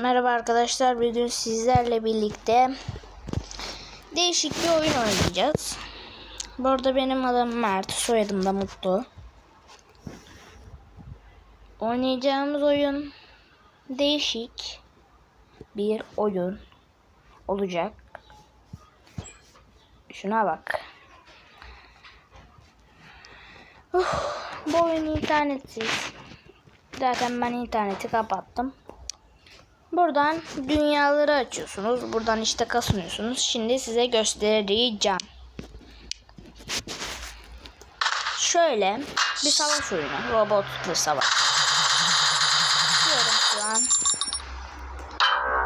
Merhaba arkadaşlar. Bugün sizlerle birlikte değişik bir oyun oynayacağız. Bu arada benim adım Mert. Soyadım da Mutlu. Oynayacağımız oyun değişik bir oyun olacak. Şuna bak. Uf, bu oyun internetsiz. Zaten ben interneti kapattım. Buradan dünyaları açıyorsunuz. Buradan işte kasınıyorsunuz. Şimdi size göstereceğim. Şöyle bir savaş oyunu. Robot bir savaş. Diyorum şu an.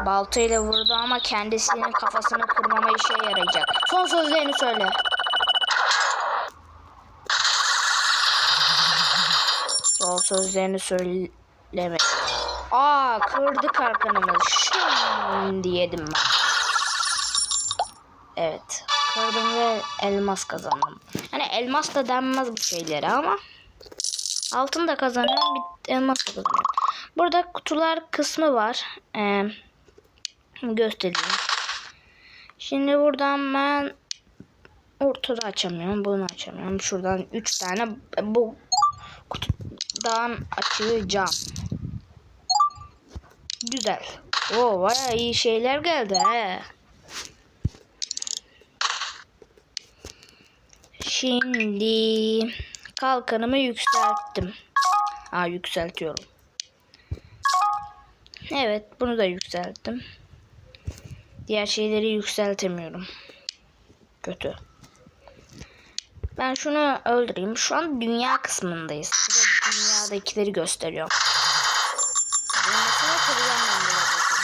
Baltayla vurdu ama kendisinin kafasını kırmama işe yarayacak. Son sözlerini söyle. Son sözlerini söyleme. Aa kırdı kalkanımız. Şimdi yedim ben. Evet. Kırdım ve elmas kazandım. Hani elmas da denmez bu şeylere ama altın da kazanıyorum elmas kazanıyorum. Burada kutular kısmı var. Ee, göstereyim. Şimdi buradan ben ortada açamıyorum. Bunu açamıyorum. Şuradan 3 tane bu kutudan açacağım. Güzel. Oo baya iyi şeyler geldi he. Şimdi kalkanımı yükselttim. Aa yükseltiyorum. Evet bunu da yükselttim. Diğer şeyleri yükseltemiyorum. Kötü. Ben şunu öldüreyim. Şu an dünya kısmındayız. Size dünyadakileri gösteriyorum. Dünyasına kıracağım ben bu robotu.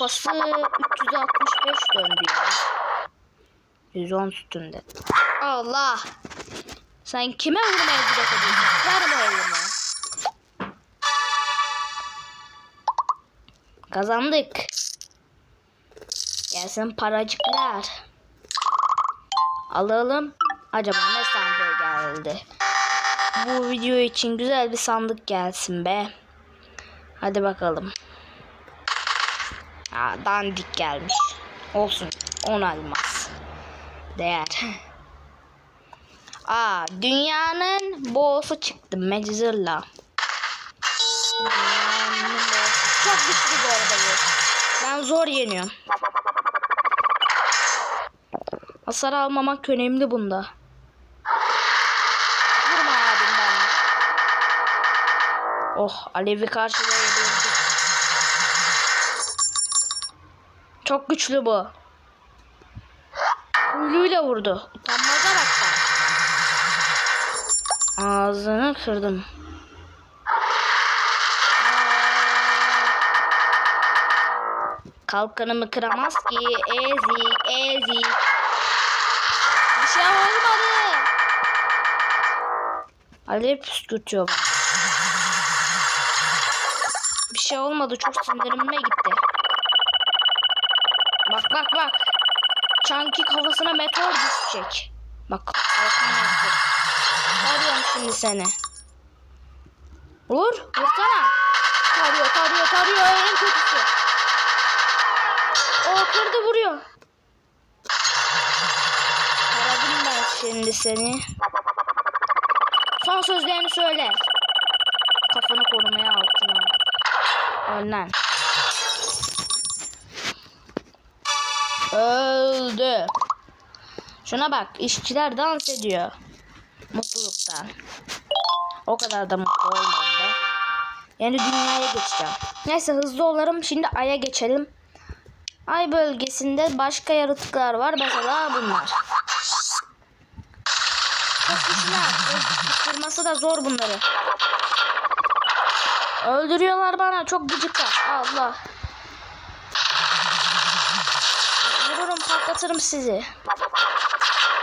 Kafası 365 döndü ya. 110 üstünde. Allah. Sen kime vurmaya cüret ediyorsun? Verme oğlumu. Kazandık. Gelsin paracıklar. Alalım. Acaba ne sandığı geldi? Bu video için güzel bir sandık gelsin be. Hadi bakalım. Aa, dandik gelmiş. Olsun. 10 elmas. Değer. Aa, dünyanın boss'u çıktı. Medzilla. Çok güçlü bu arada bu. Ben zor yeniyorum. Hasar almamak önemli bunda. Vurma abim bana. Oh Alevi karşılayabildik. Çok güçlü bu. Kuyruğuyla vurdu. Utanmaza bak sen. Ağzını kırdım. Kalkanımı kıramaz ki. Ezik, ezik. Bir şey olmadı. Alev püskürtüyor bana. Bir şey olmadı. Çok sinirime gitti. Bak bak bak. Çanki kafasına meteor düşecek. Bak kalkan yaptı. Arıyorum şimdi seni. Vur. Vursana. Tarıyor tarıyor tarıyor en kötüsü. O kırdı vuruyor. Aradım ben şimdi seni. Son sözlerini söyle. Kafanı korumaya altına. Önden. Öldü. Şuna bak işçiler dans ediyor. Mutluluktan. O kadar da mutlu olmadım be. Yani dünyaya geçeceğim. Neyse hızlı olalım. Şimdi Ay'a geçelim. Ay bölgesinde başka yaratıklar var. Mesela bunlar. Çok güçlüler. Kırması da zor bunları. Öldürüyorlar bana. Çok gıcıklar. Allah. Vururum patlatırım sizi.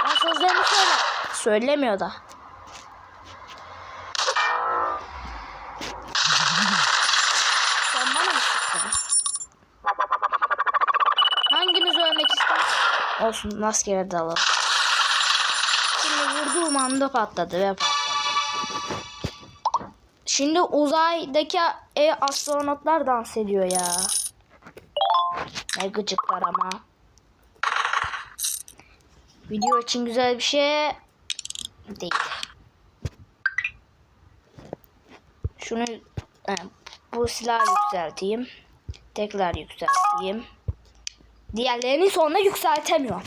Ben sözlerimi söyle. Söylemiyor da. Sen bana mı sıktın? Hanginiz ölmek ister? Olsun rastgele dalalım. Şimdi vurduğum anda patladı ve patladı. Şimdi uzaydaki e, astronotlar dans ediyor ya. Ne gıcıklar ama. Video için güzel bir şey değil. Şunu e, bu silahı yükselteyim. Tekrar yükselteyim. Diğerlerini sonra yükseltemiyorum.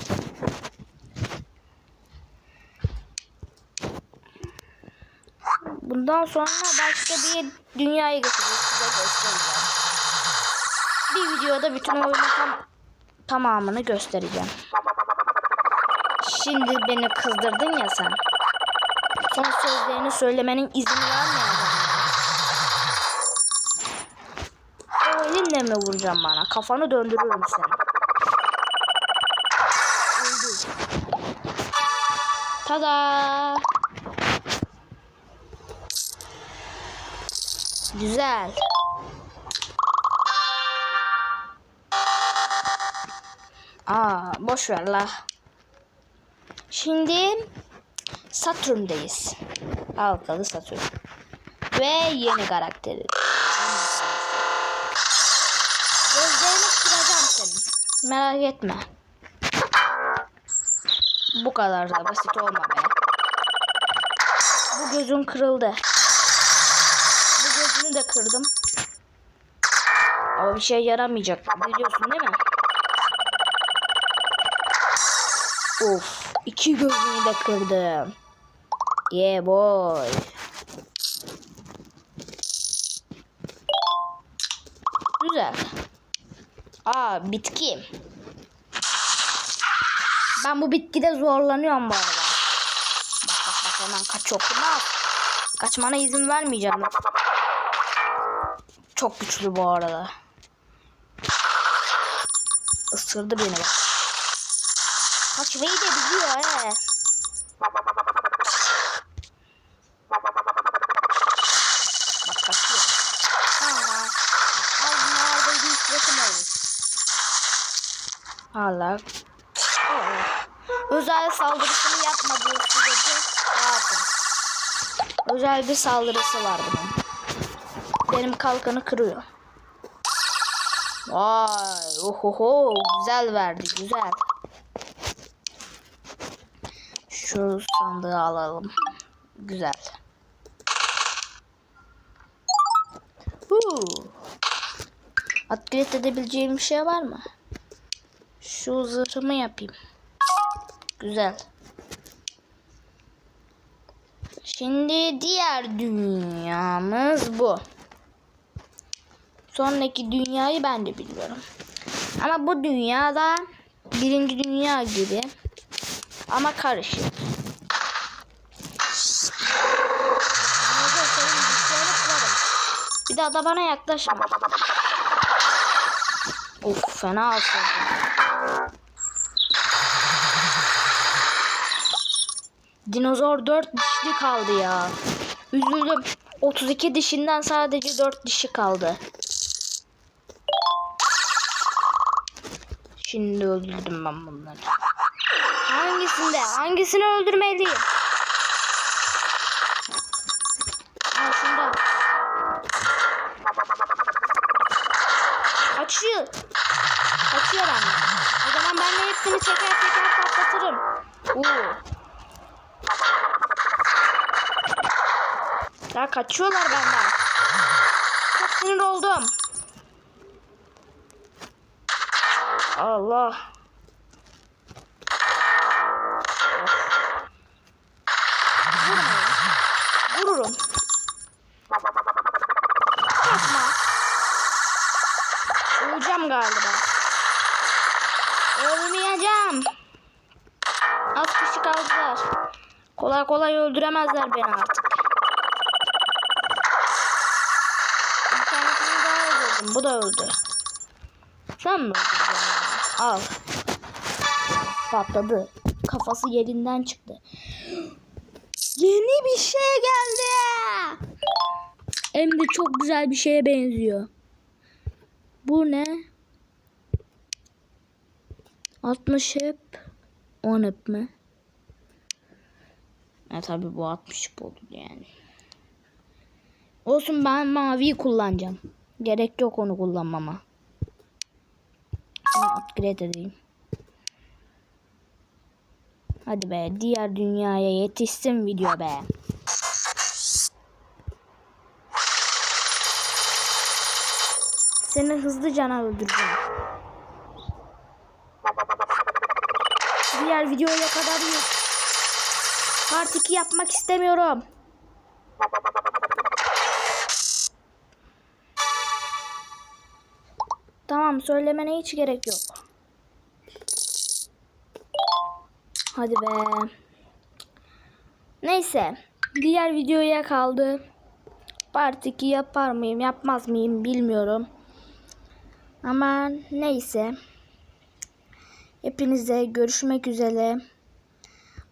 Bundan sonra başka bir dünyaya götüreceğiz size göstereceğim. Bir videoda bütün oyunun tam, tamamını göstereceğim. Şimdi beni kızdırdın ya sen. Son sözlerini söylemenin izin vermeyeceğim. O elinle mi vuracağım bana? Kafanı döndürürüm seni. Tada! Güzel. Aa, boş ver la. Şimdi Satürn'deyiz. Halkalı Satürn. Ve yeni karakteri. Gözlerini kıracağım senin. Merak etme. Bu kadar da basit olma be. Bu gözün kırıldı. Bu gözünü de kırdım. Ama bir şey yaramayacak. Biliyorsun değil mi? Of. İki gözünü de kırdım. Yeah boy. Güzel. Aa bitki. Ben bu bitkide zorlanıyorum bu arada. Bak bak bak hemen kaçıyor. Kaçmana izin vermeyeceğim. Çok güçlü bu arada. Isırdı beni bak. Kaçmayı da biliyor he. Bak kaçıyor. Hala. Ay nerede bir yakın olur. Hala. Oh. Özel saldırısını yapmadığı sürece rahatım. Özel bir saldırısı var bunun. Benim kalkanı kırıyor. Vay, ohoho, güzel verdi, güzel. Şu sandığı alalım. Güzel. Huu. Upgrade edebileceğim bir şey var mı? Şu zırhımı yapayım. Güzel. Şimdi diğer dünyamız bu. Sonraki dünyayı ben de bilmiyorum. Ama bu dünyada birinci dünya gibi ama karışık. Bir daha da bana yaklaşma. Of fena asıldım. Dinozor 4 dişli kaldı ya. Üzüldüm. 32 dişinden sadece 4 dişi kaldı. Şimdi öldürdüm ben bunları. Hangisinde? Hangisini öldürmeliyim? Ha şunda. Kaçıyor. Kaçıyor benden. O zaman ben de hepsini teker teker patlatırım. Oo. Ya kaçıyorlar benden. Çok sinir oldum. Allah. Vururum. Yapma. Öleceğim galiba. Ölmeyeceğim. Az kişi kaldılar. Kolay kolay öldüremezler beni artık. Bir tanesini daha öldürdüm. Bu da öldü. Sen mi öldürdün? Al. Patladı. Kafası yerinden çıktı. Yeni bir şey geldi. Hem de çok güzel bir şeye benziyor. Bu ne? 60 hep 10 hep mi? E tabi bu 60 hep olur yani. Olsun ben maviyi kullanacağım. Gerek yok onu kullanmama. Bunu upgrade edeyim. Hadi be diğer dünyaya yetişsin video be. Seni hızlıca öldüreceğim. Diğer videoya kadar yok. Part 2 yapmak istemiyorum. Tamam söylemene hiç gerek yok. Hadi be. Neyse. Diğer videoya kaldı. Part 2 yapar mıyım yapmaz mıyım bilmiyorum. Ama neyse. Hepinize görüşmek üzere.